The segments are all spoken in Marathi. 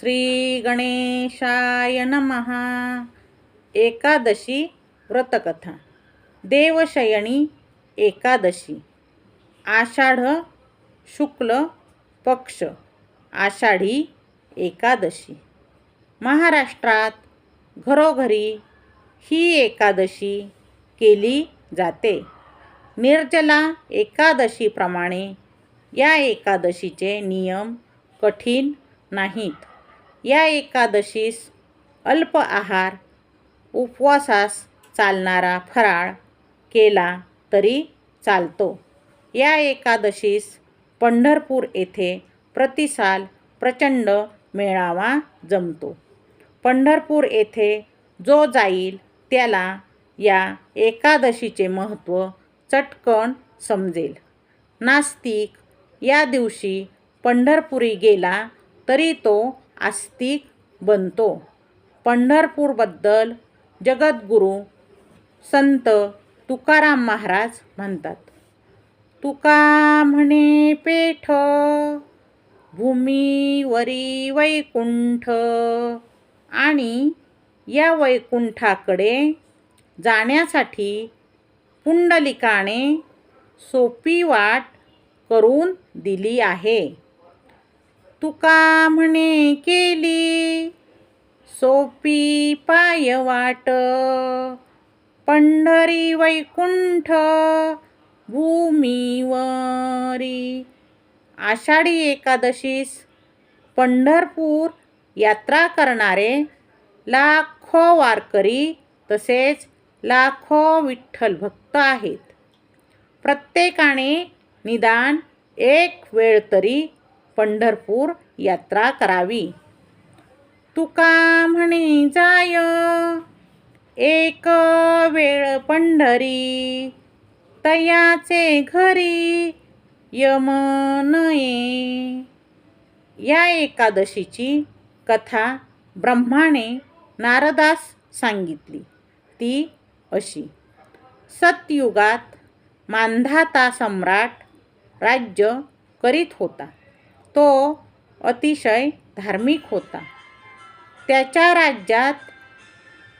श्री गणेशाय नमहा एकादशी व्रतकथा। देवशयणी एकादशी। आषाढ शुक्ल पक्ष। आषाढी एकादशी। महाराष्ट्रात घरोघरी ही एकादशी केली जाते. निर्जला एकादशीप्रमाणे या एकादशीचे नियम कठीण नाहीत. या एकादशीस अल्प आहार उपवासास चालणारा फराळ केला तरी चालतो. या एकादशीस पंढरपूर येथे प्रतिसाल प्रचंड मेळावा जमतो. पंढरपूर येथे जो जाईल त्याला या एकादशीचे महत्त्व चटकन समजेल. नास्तिक या दिवशी पंढरपुरी गेला तरी तो आस्तिक बनतो. पंढरपूरबद्दल जगद्गुरू संत तुकाराम महाराज म्हणतात. तुका म्हणे पेठ भूमीवरी वैकुंठ आणि या वैकुंठाकडे जाण्यासाठी पुंडलिकाने सोपी वाट करून दिली आहे. तुका म्हणे केली. सोपी पाय वाट. पंढरी वैकुंठ भूमीवरी. आषाढी एकादशीस. पंढरपूर यात्रा करणारे लाखो वारकरी तसेच लाखो विठ्ठल भक्त आहेत. प्रत्येकाने निदान एक वेळ तरी पंढरपूर यात्रा करावी. तुका म्हणे जाय. एक वेळ पंढरी तयाचे घरी यमनये या एकादशीची कथा ब्रह्माने नारदास सांगितली. ती अशी. सतयुगात मांधाता सम्राट राज्य करीत होता. तो अतिशय धार्मिक होता. त्याच्या राज्यात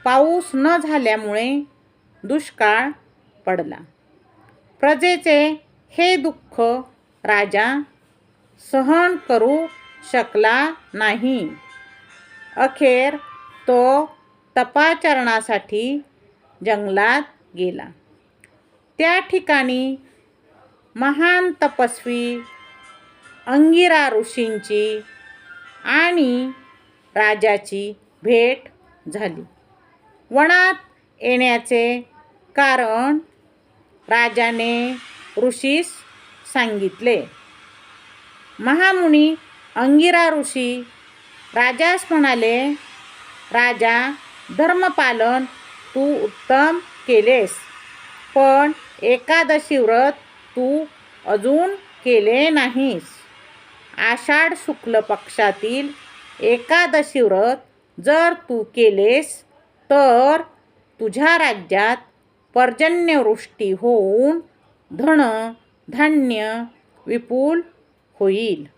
पाऊस न झाल्यामुळे दुष्काळ पडला. प्रजेचे हे दुःख राजा सहन करू शकला नाही. अखेर तो तपाचरणासाठी जंगलात गेला. त्या ठिकाणी महान तपस्वी अंगिरा ऋषींची आणि राजाची भेट झाली. वनात येण्याचे कारण राजाने ऋषीस सांगितले. महामुनी अंगिरा ऋषी राजास म्हणाले राजा धर्मपालन तू उत्तम केलेस पण एकादशी व्रत तू अजून केले नाहीस. आषाढ शुक्ल पक्षातील एकादशी व्रत जर तू केलेस तर तुझ्या राज्यात पर्जन्यवृष्टी होऊन धन धान्य विपुल होईल.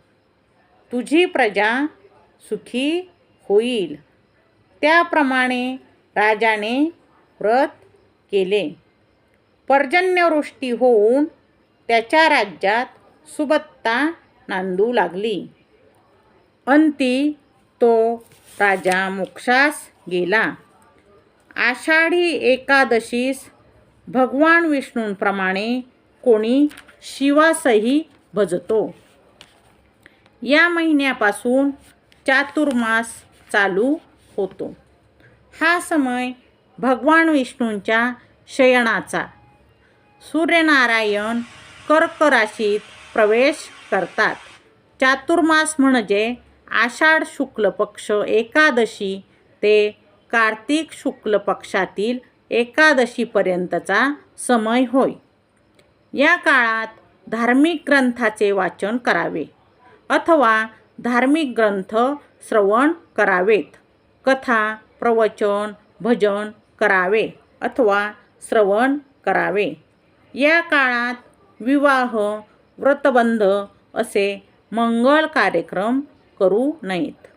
तुझी प्रजा सुखी होईल. त्याप्रमाणे राजाने व्रत केले. पर्जन्यवृष्टी होऊन त्याच्या राज्यात सुबत्ता नांदू लागली. अंती तो राजा मोक्षास गेला. आषाढी एकादशीस भगवान विष्णूंप्रमाणे कोणी शिवासही भजतो. या महिन्यापासून चातुर्मास चालू होतो. हा समय भगवान विष्णूंच्या शयनाचा. सूर्यनारायण कर्क राशीत प्रवेश करतात. चातुर्मास म्हणजे आषाढ शुक्ल पक्ष एकादशी ते कार्तिक शुक्ल पक्षातील एकादशीपर्यंतचा समय होय. या काळात धार्मिक ग्रंथाचे वाचन करावे अथवा धार्मिक ग्रंथ श्रवण करावेत. कथा प्रवचन भजन करावे अथवा श्रवण करावे. या काळात विवाह व्रतबंध असे मंगळ कार्यक्रम करू नयेत.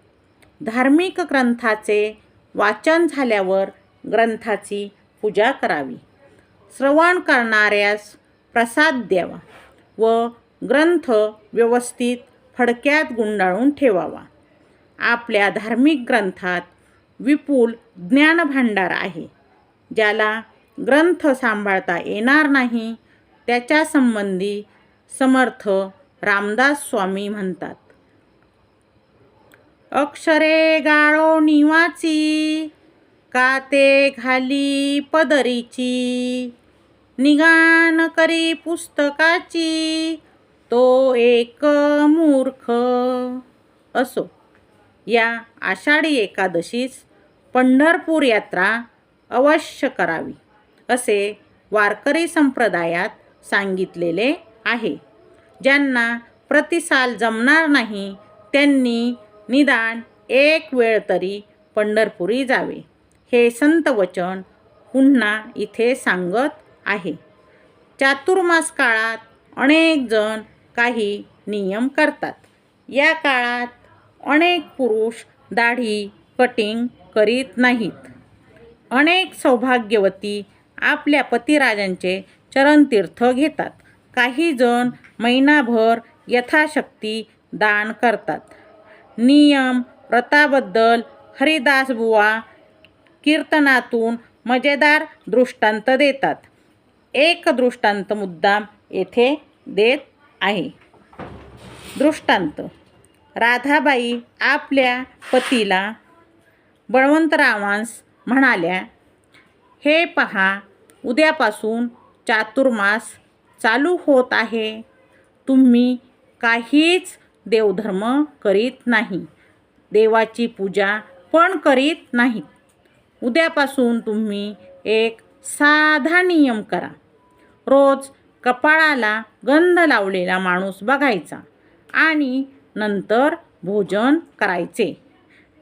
धार्मिक ग्रंथाचे वाचन झाल्यावर ग्रंथाची पूजा करावी. श्रवण करणाऱ्यास प्रसाद द्यावा व ग्रंथ व्यवस्थित फडक्यात गुंडाळून ठेवावा. आपल्या धार्मिक ग्रंथात विपुल ज्ञानभांडार आहे. ज्याला ग्रंथ सांभाळता येणार नाही त्याच्या संबंधी समर्थ रामदास स्वामी म्हणतात. अक्षरे गाळो निवाची काते घाली पदरीची. निगान करी पुस्तकाची तो एक मूर्ख. असो. या आषाढी एकादशीस पंढरपूर यात्रा अवश्य करावी असे वारकरी संप्रदायात सांगितलेले आहे. ज्यांना प्रतिसाल जमणार नाही त्यांनी निदान एक वेळ तरी पंढरपुरी जावे. हे संत वचन पुन्हा इथे सांगत आहे. चातुर्मास काळात अनेक जण काही नियम करतात. या काळात अनेक पुरुष दाढी कटिंग करीत नाहीत. अनेक सौभाग्यवती आपल्या पतिराजांचे चरणतीर्थ घेतात. काही जण महिनाभर यथाशक्ती दान करतात. नियम व्रताबद्दल हरिदास बुवा कीर्तनातून मजेदार दृष्टांत देतात. एक दृष्टांत मुद्दाम येथे देत आहे. दृष्टांत. राधाबाई आपल्या पतीला बळवंतरावांस म्हणाल्या हे पहा उद्यापासून चातुर्मास चालू होत आहे. तुम्ही काहीच देवधर्म करीत नाही. देवाची पूजा पण करीत नाहीत उद्यापासून तुम्ही एक साधा नियम करा. रोज कपाळाला गंध लावलेला माणूस बघायचा आणि नंतर भोजन करायचे.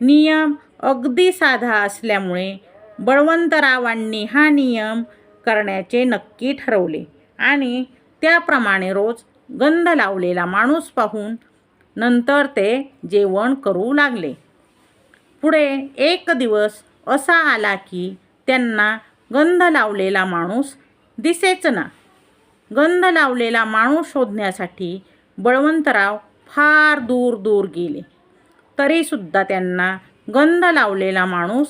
नियम अगदी साधा असल्यामुळे बळवंतरावांनी हा नियम करण्याचे नक्की ठरवले. आणि त्याप्रमाणे रोज गंध लावलेला माणूस पाहून नंतर ते जेवण करू लागले. पुढे एक दिवस असा आला की त्यांना गंध लावलेला माणूस दिसेच ना. गंध लावलेला माणूस शोधण्यासाठी बळवंतराव फार दूर दूर गेले. तरीसुद्धा त्यांना गंध लावलेला माणूस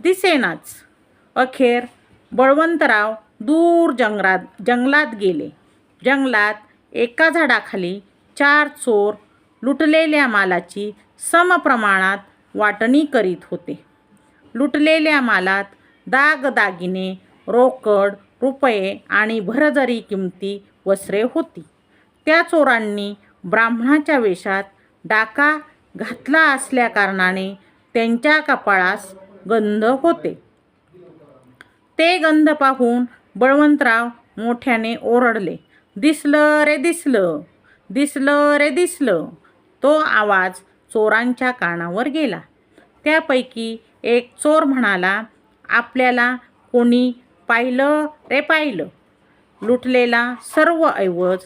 दिसेनाच. अखेर बळवंतराव दूर जंगलात जंगलात गेले. जंगलात एका झाडाखाली चार चोर लुटलेल्या मालाची समप्रमाणात वाटणी करीत होते. लुटलेल्या मालात दागदागिने रोकड रुपये आणि भरजरी किमती वस्त्रे होती. त्या चोरांनी ब्राह्मणाच्या वेशात डाका घातला असल्याकारणाने त्यांच्या कपाळास गंध होते. ते गंध पाहून बळवंतराव मोठ्याने ओरडले दिसलं रे दिसलं दिसलं रे दिसलं. तो आवाज चोरांच्या कानावर गेला. त्यापैकी एक चोर म्हणाला आपल्याला कोणी पाहिलं रे पाहिलं. लुटलेला सर्व ऐवज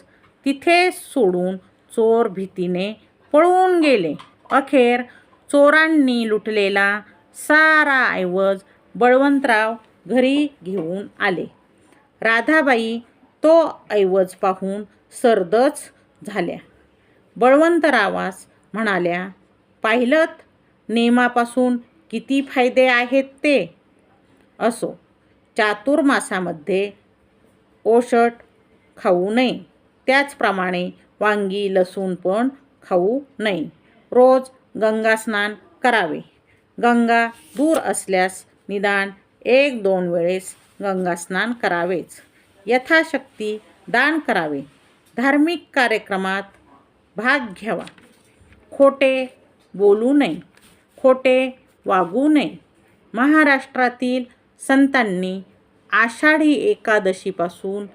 तिथे सोडून चोर भीतीने पळून गेले. अखेर चोरांनी लुटलेला सारा ऐवज बळवंतराव घरी घेऊन आले. राधाबाई तो ऐवज पाहून सरदच झाल्या. बळवंतरावास म्हणाल्या पाहिलत? नेमापासून किती फायदे आहेत ते? असो चातुर्मासामध्ये ओषट खाऊ नये. त्याचप्रमाणे वांगी लसूण पण खाऊ नये. रोज गंगास्नान करावे. गंगा दूर असल्यास निदान एक दोन वेळेस गंगास्नान करावेच. यथाशक्ती दान करावे. धार्मिक कार्यक्रमात भाग घ्यावा. खोटे बोलू नये. खोटे वागू नये. महाराष्ट्रातील संतांनी आषाढी एकादशीपासून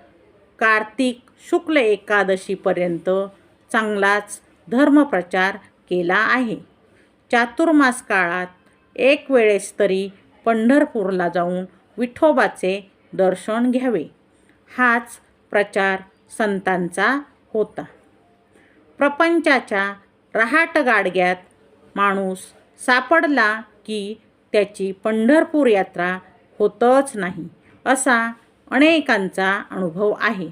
कार्तिक शुक्ल एकादशीपर्यंत चांगलाच धर्मप्रचार केला आहे. चातुर्मास काळात एक वेळेस तरी पंढरपूरला जाऊन विठोबाचे दर्शन घ्यावे. हाच प्रचार संतांचा होता. प्रपंचाच्या रहाट गाडग्यात माणूस सापडला की त्याची पंढरपूर यात्रा होतच नाही असा अनेकांचा अनुभव आहे.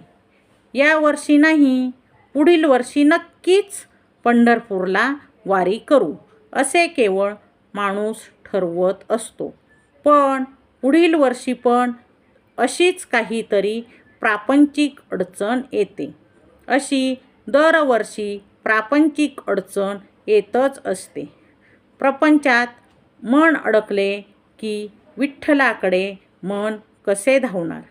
या वर्षी नाही पुढील वर्षी नक्कीच पंढरपूरला वारी करू असे केवळ माणूस ठरवत असतो. पण पुढील वर्षी पण अशीच काहीतरी प्रापंचिक अडचण येते. अशी दरवर्षी प्रापंचिक अडचण येतच असते. प्रपंचात मन अडकले की विठ्ठलाकडे मन कसे धावणार?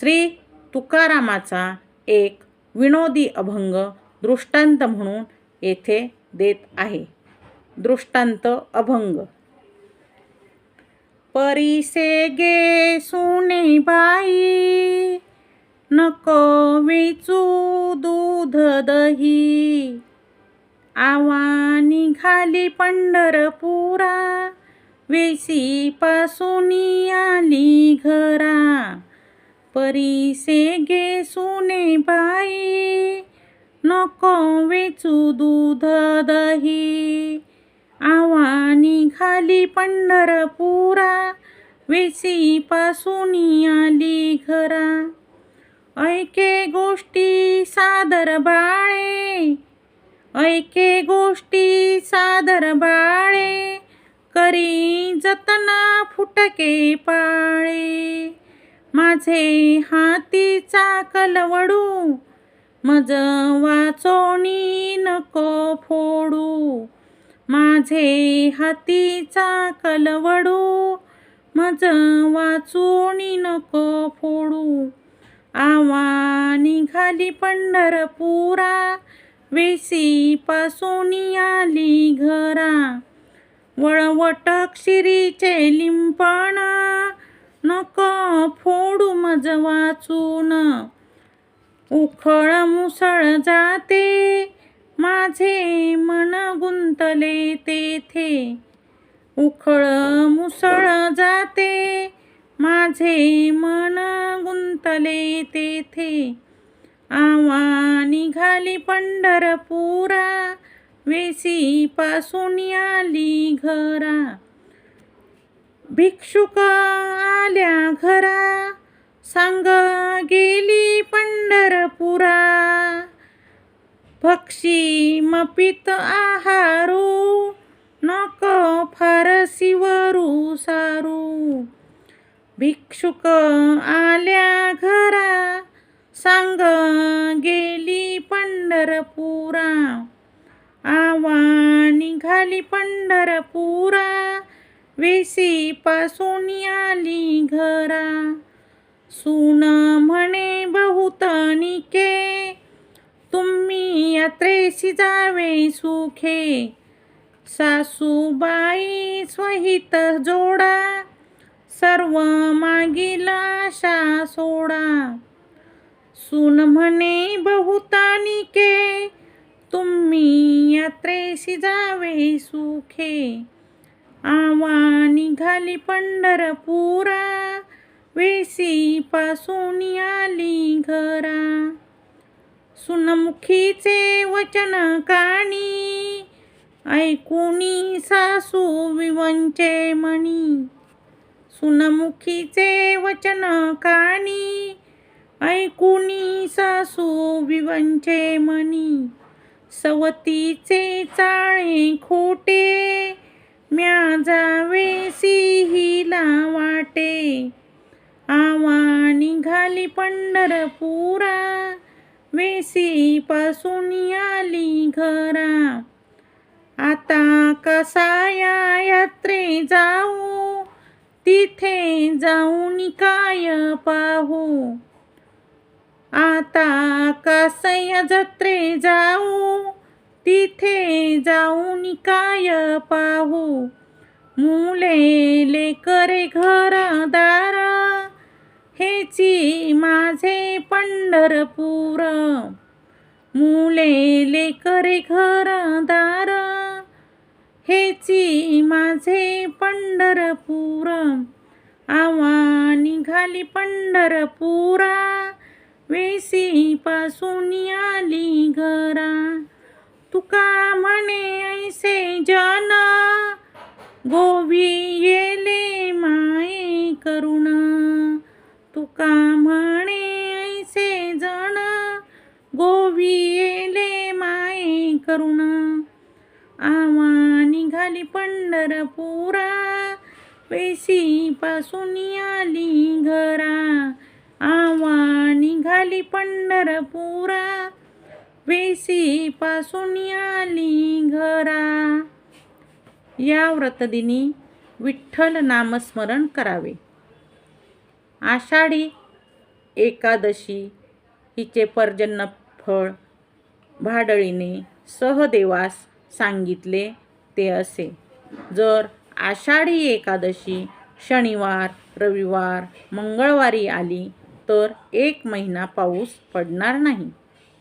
श्री तुकारामाचा एक विनोदी अभंग दृष्टांत म्हणून येथे देत आहे. दृष्टांत अभंग. परिसे गे सुने बाई. नको वेचू दूध दही. आवा निघाली पंढरपुरा. वेसी पासुनी आली घरा. परिसे गे सुने बाई. नको वेचू दूध दही. आवानी खाली पंढरपुरा वेसी पासून आली घरा. ऐके गोष्टी सादर बाळे ऐके गोष्टी सादर बाळे करी जतना फुटके पाळे. माझे हातीचा कलवडू मज वाचोणी नको फोडू. माझे हातीचा कलवडू मज वाचूनी नको फोडू. आवा निघाली पंढरपुरा वेसी पासून आली घरा. वळवट शिरीचे लिंपण नको फोडू मज वाचून. उखळ मुसळ जाते माझे मन गुंतले तेथे. उखळ मुसळ जाते. माझे मन गुंतले तेथे. आवा निघाली पंढरपुरा. वेसी पासून आली घरा. भिक्षुक आल्या घरा. सांग गेली पंढरपुरा. भक्षी मपित आहारू नको फारसीवरू सारू. भिक्षुक आल्या घरा सांग गेली पंढरपुरा. आवा निघाली पंढरपुरा वेसी पासून आली घरा. सुन म्हणे बहुतनिके यात्रेशी जावे सुखे. सासूबाई स्वहित जोडा. सर्व मागिला आशा सोडा. सुन म्हणे बहुतानिके तुम्ही यात्रेशी जावे सुखे. आवा निघाली पंढरपुरा वेसी पासून आली घरा. सुनमुखीचे वचन काणी ऐकुनी सासू विवंचे मणी. सुनमुखीचे वचन काणी ऐकुनी सासू विवंचे मणी. सवतीचे चाळे खोटे म्या जावे सिहिला वाटे. आवा निघाली पंढरपुरा वेसी पासून आली घरा. आता कसाया यात्रे जाऊ? तिथे जाऊन काय पाहू? आता कसया जत्रे जाऊ? तिथे जाऊन काय पाहू? मुले लेकरे घरदारा हेची माझे पंढरपूर. मुले लेकरे घरदार. हेची माझे पंढरपूर. आवा निघाली पंढरपुरा. वेसी पासून आली घरा. तुका म्हणे ऐसे जन. गोवी येले माये करुणा. का म्हणे ऐसे जण? गोवी येले माये करुण. आवा निघाली पंढरपुरा वेशी पासून आली घरा. आवा निघाली पंढरपुरा वेशी पासून आली घरा. या व्रतदिनी विठ्ठल नामस्मरण करावे. आषाढी एकादशी हिचे पर्जन्य फळ भाडळीने सहदेवास सांगितले ते असे. जर आषाढी एकादशी शनिवार रविवार मंगळवारी आली तर एक महिना पाऊस पडणार नाही.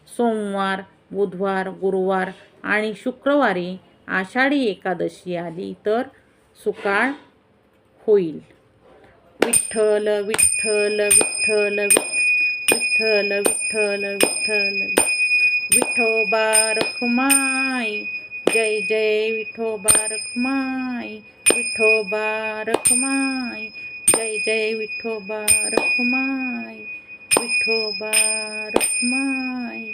सोमवार बुधवार गुरुवार आणि शुक्रवारी आषाढी एकादशी आली तर सुकाळ होईल. विठ्ठल विठ्ठल विठ्ठल विठ्ठल विठ्ठल विठ्ठल विठोबा रखुमाई जय जय विठोबा रखुमाई विठोबा रखुमाई जय जय विठोबा रखुमाई विठोबा रखुमाई